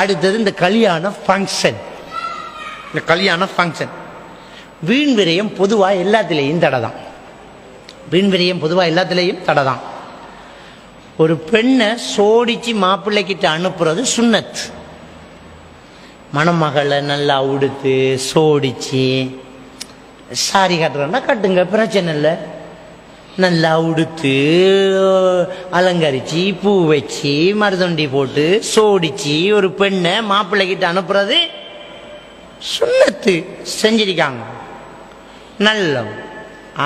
அடுத்தது இந்த கல்யாண ஃபங்க்ஷன் இந்த கல்யாண ஃபங்க்ஷன் வீண் விரயம் பொதுவாக எல்லாத்துலேயும் தடை தான் வீண் விரயம் பொதுவாக எல்லாத்துலேயும் தடை தான் ஒரு பெண்ணை சோடிச்சு மாப்பிள்ளைக்கிட்ட அனுப்புறது சுண்ணத். மணமகளை நல்லா உடுத்து சோடிச்சு சாரி கட்டுறேன்னா கட்டுங்க பிரச்சனை இல்லை. நல்லா உடுத்து அலங்கரிச்சு பூ வச்சு மருதண்டி போட்டு சோடிச்சு ஒரு பெண்ணை மாப்பிள்ளைகிட்ட அனுப்புறது சுண்ணத்து செஞ்சிருக்காங்க. நல்ல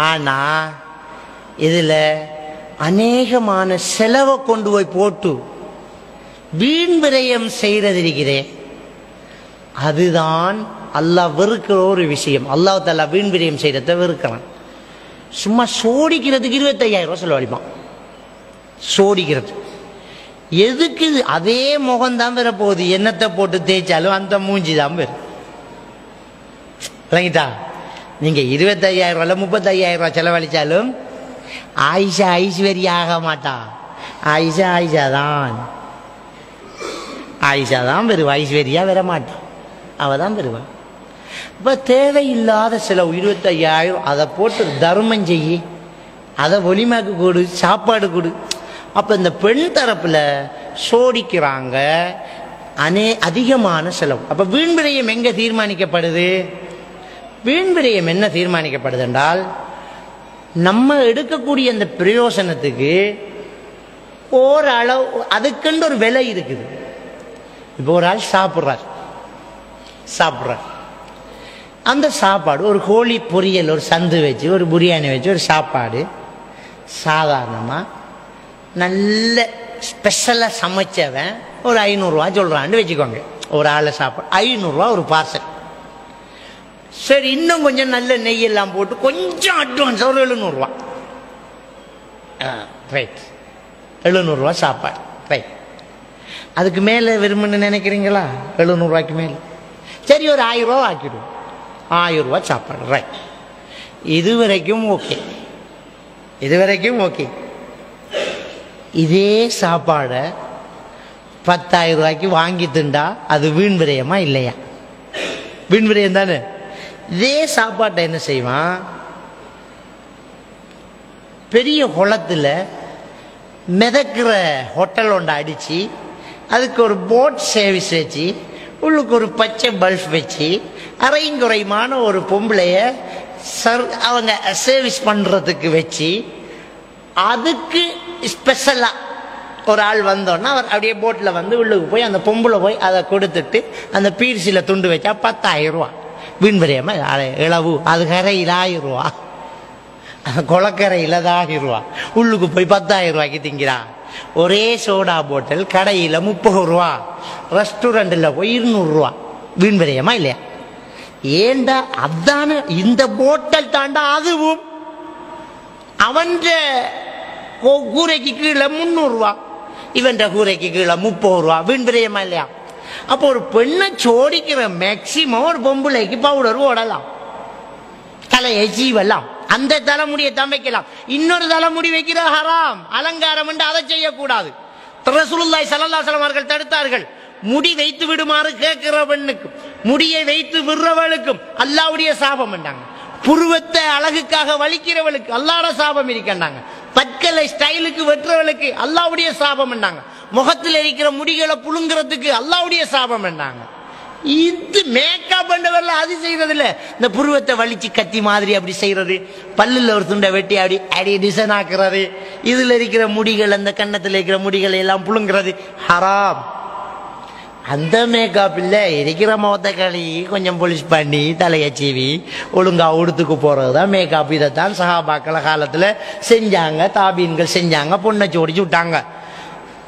ஆனா இதுல அநேகமான செலவை கொண்டு போய் போட்டு வீண் விரயம் செய்யறது இருக்கிறேன் அதுதான் அல்லாஹ் வெறுக்கிற ஒரு விஷயம். அல்லாஹ் தல்லா வீண் விரயம் செய்யறத வெறுக்கிறான். சும்மா சோடிக்கிறதுக்கு இருபத்தையாயிரம் ரூபா செலவழிப்பான் சோடிக்கிறது. எதுக்கு அதே முகம்தான் வர போகுது. எண்ணத்தை போட்டு தேய்ச்சாலும் அந்த மூஞ்சி தான் வரும். விளங்கிட்டா? நீங்கள் இருபத்தையாயிரம் ரூபாய் முப்பத்தையாயிரம் ரூபா செலவழிச்சாலும் ஆயிஷா ஐஸ்வர்யா ஆக மாட்டா. ஆயிஷா ஆயிஷா தான் ஆயிஷா தான் வருவா. ஐஸ்வர்யா வர மாட்டா அவள் தான் வருவா. இப்போ தேவையில்லாத செலவு இருபத்தையாயிரம் அதை போட்டு தர்மம் செய்யி அதை ஒலிமாக்கு கொடு சாப்பாடு கொடு. அப்போ இந்த பெண் தரப்பில் சோடிக்கிறாங்க அனே அதிகமான செலவு. அப்போ வீண் விரயம் எங்கே தீர்மானிக்கப்படுது? வீண் விரயம் என்ன தீர்மானிக்கப்படுது என்றால் நம்ம எடுக்கக்கூடிய அந்த பிரயோசனத்துக்கு ஓரளவு அதுக்குன்னு ஒரு விலை இருக்குது. இப்போ ஒரு ஆள் சாப்பிட்றார். சாப்பிட்றார். அந்த சாப்பாடு ஒரு கோழி பொரியல் ஒரு சந்து வச்சு ஒரு பிரியாணி வச்சு ஒரு சாப்பாடு. சாதாரணமாக நல்ல ஸ்பெஷலாக சமைச்சவன் ஒரு ஐநூறுரூவா சொல்கிறான்னு வச்சுக்கோங்க. ஒரு ஆளை சாப்பாடு ஐநூறுரூவா ஒரு பார்சல் சரி இன்னும் கொஞ்சம் நல்ல நெய் எல்லாம் போட்டு கொஞ்சம் அட்வான்ஸ் ஒரு எழுநூறுவா. ரைட் எழுநூறுவா சாப்பாடு ரைட் அதுக்கு மேலே விரும்புன்னு நினைக்கிறீங்களா? எழுநூறுவாய்க்கு மேலே. சரி ஒரு ஆயிரம் ரூபா ஆக்கிடுவோம். ஆயிரம் ரூபா சாப்பாடு. ரைட் இது வரைக்கும் ஓகே இது வரைக்கும் ஓகே இதே சாப்பாடை பத்தாயிரம் ரூபாய்க்கு வாங்கி திண்டா அது வீண் விரயமா இல்லையா? வீண் விரயம் தானே? இதே சாப்பாட்டை என்ன செய்வான்? பெரிய குளத்துல மிதக்கிற ஹோட்டல் ஒன்று அடித்து அதுக்கு ஒரு போட் சர்வீஸ் வச்சு உள்ளுக்கு ஒரு பச்சை பல்ப் வச்சு அரைங்குறைமான ஒரு பொம்பளைய சர் அவங்க சர்வீஸ் பண்ணுறதுக்கு வச்சு அதுக்கு ஸ்பெஷலாக ஒரு ஆள் வந்தோன்னா அவர் அப்படியே போட்டில் வந்து உள்ளுக்கு போய் அந்த பொம்பளை போய் அதை கொடுத்துட்டு அந்த பீரிசியில் துண்டு வச்சா பத்தாயிரம் ரூபா. வீண் இளவு அது கரையில் ஆயிரம் ரூபா. குளக்கரையில் தான் ஆயிரம் ரூபா. உள்ளுக்கு போய் பத்தாயிரம் ரூபாய்க்கு திங்கிறான். ஒரே சோடா போட்டல் கடையில் முப்பது ரூபா. ரெஸ்டாரண்ட்டில் போய் இருநூறுரூவா வீண் விரயமா இல்லையா? ஏண்டா அதான இந்த போட்டல் தாண்டா அதுவும். அவன் கூரைக்கு கீழே முந்நூறுரூவா இவன் கூரைக்கு கீழே முப்பது ரூபா. வீண் விரயமா இல்லையா? அப்போ ஒரு பெண்ணை சோடிக்கிற மேக்சிமம் ஒரு பொம்பளைக்கு பவுடர் ஓடலாம். தலையை ஜீவலாம் அந்த தலைமுடியை தான் வைக்கலாம். இன்னொரு தலைமுடி வைக்கிற ஹராம். அலங்காரம் என்று அதை செய்யக்கூடாது. ரசூலுல்லாய் ஸல்லல்லாஹு அலைஹி அவர்கள் தடுத்தார்கள். முடி வைத்து விடுமாறு கேட்கிற பெண்ணுக்கு முடியை வைத்து விடுறவளுக்கும் அல்லாவுடைய சாபம் என்றாங்க. புருவத்தை அழகுக்காக வலிக்கிறவளுக்கு அல்லாட சாபம் இருக்கின்றாங்க பற்களை ஸ்டைலுக்கு வெட்டுறவளுக்கு அல்லாவுடைய சாபம் என்றாங்க. முகத்தில் இருக்கிற முடிகளை புழுங்குறதுக்கு அல்லாவுடைய சாபம் என்றாங்க. இது மேக்கப் பண்ணவரில் அது செய்யறது இல்ல இந்த புருவத்தை வலிச்சு கத்தி மாதிரி அப்படி செய்யறது பல்லுல ஒரு துண்டை வெட்டி அப்படி அடி டிசைன் ஆக்குறது. இதுல இருக்கிற முடிகள் அந்த கன்னத்துல இருக்கிற முடிகளை எல்லாம் புழுங்குறது. ஹராம். அந்த மேக்கப் இல்ல. இருக்கிற முகத்தை களி கொஞ்சம் பொலிஷ் பண்ணி தலையை சீவி ஒழுங்கா உடுத்துக்கு போகிறது தான் மேக்கப் இதைத்தான் சகாபாக்கள காலத்துல செஞ்சாங்க. தாபீன்கள் செஞ்சாங்க. பொண்ணை சோடிச்சு விட்டாங்க.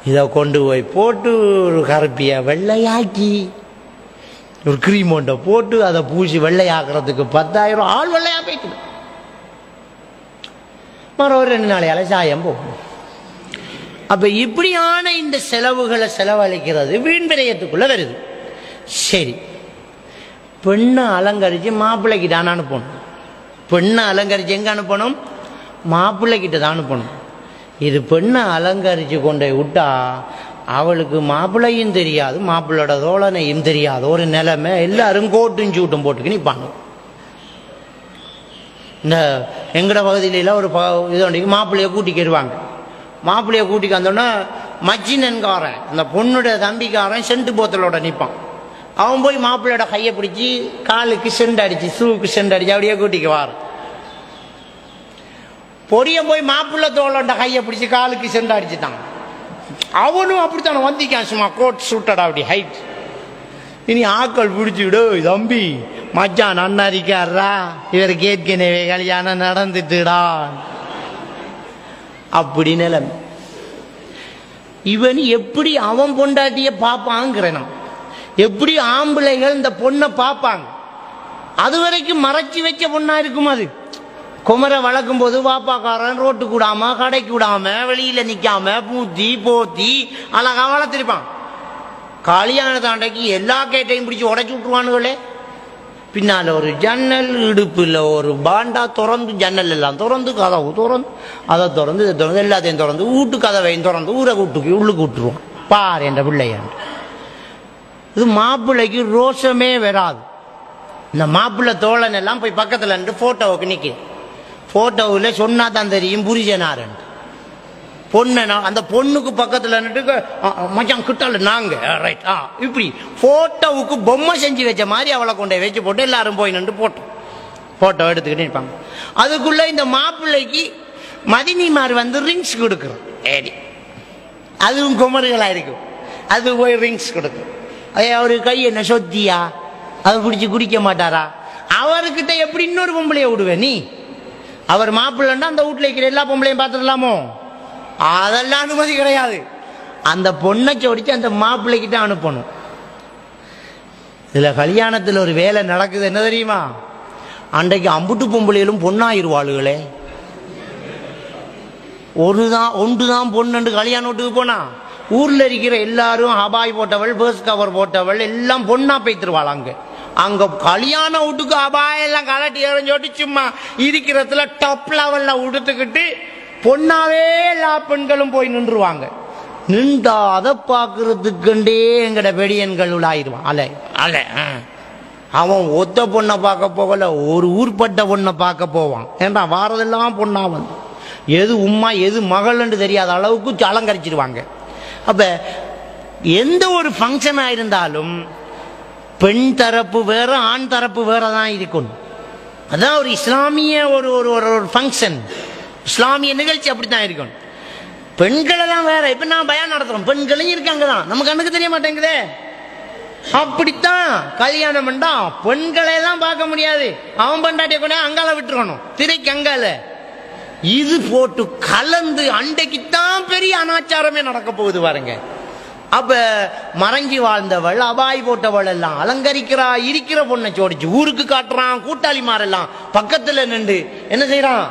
இதை கொண்டு போய் போட்டு ஒரு கருப்பிய வெள்ளையாக்கி ஒரு கிரீம் ஒன்றை போட்டு அதை பூசி வெள்ளையாக்குறதுக்கு பத்தாயிரம் ஆள் வெள்ளையா போயிட்டு மறு ஒரு ரெண்டு நாளையால சாயம் போகும். அப்ப இப்படியான இந்த செலவுகளை செலவழிக்கிறது வீண் விரயத்துக்குள்ள வருது. சரி. பெண்ணை அலங்கரிச்சு மாப்பிள்ளைக்கு தான் அனுப்பணும். பெண்ணை அலங்கரிச்சு எங்க அனுப்பணும்? மாப்பிள்ளைக்கிட்ட தான் அனுப்பணும். இது பெண்ணை அலங்கரிச்சு கொண்டு போய் விட்டா அவளுக்கு மாப்பிள்ளையும் தெரியாது மாப்பிள்ளோட தோழனையும் தெரியாது. ஒரு நிலைமை எல்லாரும் கோட்டும் சூட்டும் போட்டுக்கு நிற்பாங்க இந்த எங்கட பகுதியில ஒரு ப இது மாப்பிள்ளைய கூட்டிக்கிடுவாங்க மாப்பிள்ளைய கூட்டிக்கு வந்தோன்னா மச்சினன்காரன் அந்த பொண்ணுடைய தம்பிக்காரன் செண்டு போத்தலோட நிற்பான் அவன் போய் மாப்பிள்ளையோட கையை பிடிச்சி காலுக்கு செண்டு அடிச்சு ஷூவுக்கு செண்டு அடிச்சு அப்படியே கூட்டிக்கு வார். பொடியன் போய் மாப்பிள்ளை தோளோட கையை பிடிச்சி காலுக்கு செண்டு அடிச்சுட்டான். அவனும் அப்படித்தானே வந்திக்கான். சும்மா கோட் சூட்டடா அப்படி ஹைட் இனி ஆக்கள் பிடிச்சிவிடு தம்பி மச்சான் நன்னாரிக்காரா இவர் கேட்கனவே கல்யாணம் நடந்துட்டுடா. அப்படி நிலைமை. இவன் எப்படி அவன் பொண்டாட்டிய பார்ப்பாங்கிறனான் எப்படி ஆம்பளைகள் இந்த பொண்ணை பார்ப்பாங்க? அது வரைக்கும் மறைச்சி வச்ச பொண்ணா இருக்கும் அது? குமரை வளர்க்கும் போது வாப்பாக்காரன் ரோட்டு கூடாம கடைக்கு விடாம வெளியில நிக்காம பூத்தி போத்தி அழகா வளர்த்திருப்பான். கல்யாண தாண்டைக்கு எல்லா கேட்டையும் பிடிச்சி உடைச்சு விட்டுருவானுங்களே பின்னால ஒரு ஜன்னல் இடுப்புல ஒரு பாண்டா திறந்து ஜன்னல் எல்லாம் திறந்து கதவு திறந்து அதை திறந்து இதை திறந்து எல்லாத்தையும் திறந்து வீட்டு கதவையும் திறந்து ஊரை கூட்டுக்கு உள்ளுக்கு விட்டுருவான். பார் என்ற பிள்ளையான். இது மாப்பிள்ளைக்கு ரோஷமே வராது. இந்த மாப்பிள்ளை தோழன் எல்லாம் போய் பக்கத்தில் நின்று ஃபோட்டோவுக்கு நிற்கிறேன் ஃபோட்டோவில் சொன்னா தான் தெரியும் புரிஜனாரன். பொண்ணு அந்த பொண்ணுக்கு பக்கத்தில் மச்சான் கிட்டால நாங்க. ரைட் ஆ இப்படி. ஃபோட்டோவுக்கு பொம்மை செஞ்சு வச்ச மாதிரி அவளை கொண்டு போய் வச்சு போட்டு எல்லாரும் போய் நின்று போட்டோம். ஃபோட்டோ எடுத்துக்கிட்டு இருப்பாங்க அதுக்குள்ள இந்த மாப்பிள்ளைக்கு மதினிமார் வந்து ரிங்ஸ் கொடுக்குறோம் ஏடி. அதுவும் குமர்களா இருக்கும். அது போய் ரிங்ஸ் கொடுக்கும். ஐயா அவரு கை என்ன சொத்தியா? அதை பிடிச்சி குடிக்க மாட்டாரா? அவர்கிட்ட எப்படி இன்னொரு பொம்பளைய விடுவே நீ? அவர் மாப்பிள்ளைன்னா அந்த வீட்டில் இருக்கிற எல்லா பொம்பளையும் பார்த்துடலாமோ அதெல்லாம் அனுமதி கிடையாது. அந்த பொண்ணை சோடிச்சு அந்த மாப்பிள்ளைக்கிட்ட அனுப்பணும். இதில் கல்யாணத்தில் ஒரு வேலை நடக்குது என்ன தெரியுமா? அன்றைக்கு அம்புட்டு பொம்பளையிலும் பொண்ணாயிருவாளுகளே. ஒரு தான் ஒன்று தான் பொண்ணுண்டு கல்யாண வீட்டுக்கு போனா ஊரில் இருக்கிற எல்லாரும் ஹபாய் போட்டவள் பேர்ஸ் கவர் போட்டவள் எல்லாம் பொண்ணாக பேத்துருவாள் அங்கே. அங்க கல்யாண வீட்டுக்கு அபாய் எல்லாம் கலட்டி எறிஞ்சோட்டு சும்மா இருக்கிறதுல டாப் லெவல்ல உடுத்துக்கிட்டு பொண்ணாவே எல்லா பெண்களும் போய் நின்றுவாங்க. நின்றா அதை பார்க்கறதுக்குண்டே எங்கட பெடியன்கள் உள்ளாயிருவான் அலை. அலை. அவன் ஒத்த பொண்ணை பார்க்க போகல ஒரு ஊர்பட்ட பொண்ணை பார்க்க போவான். ஏன்டா வாரதெல்லாம் பொண்ணா வந்து. எது உம்மா எது மகள்னு தெரியாத அளவுக்கு அலங்கரிச்சிருவாங்க. அப்ப எந்த ஒரு ஃபங்க்ஷனா இருந்தாலும் பெண் தரப்பு வேற ஆண் தரப்பு வேற தான் இருக்கணும். அதான் ஒரு இஸ்லாமிய ஒரு ஒரு ஒரு ஒரு ஃபங்க்ஷன் இஸ்லாமிய நிகழ்ச்சி அப்படி தான் இருக்கணும். பெண்களை தான் வேற இப்போ நான் பயம் நடத்துகிறோம் பெண்களையும் இருக்காங்க தான் நமக்கு கண்ணுக்கு தெரிய மாட்டேங்குதே. அப்படித்தான். கல்யாணம் பண்ணா பெண்களை எல்லாம் பார்க்க முடியாது. அவன் பண்டாட்டிய கூட அங்கால விட்டுருக்கணும் திரைக்கு அங்கால. இது போட்டு கலந்து அண்டைக்குத்தான் பெரிய அனாச்சாரமே நடக்க போகுது பாருங்க. அப்ப மறைஞ்சி வாழ்ந்தவள் அபாய் போட்டவள் எல்லாம் அலங்கரிக்கிறா இருக்கிற பொண்ணை சோடிச்சு ஊருக்கு காட்டுறான் கூட்டாளிமாரெல்லாம் பக்கத்துல நின்று என்ன செய்யறான்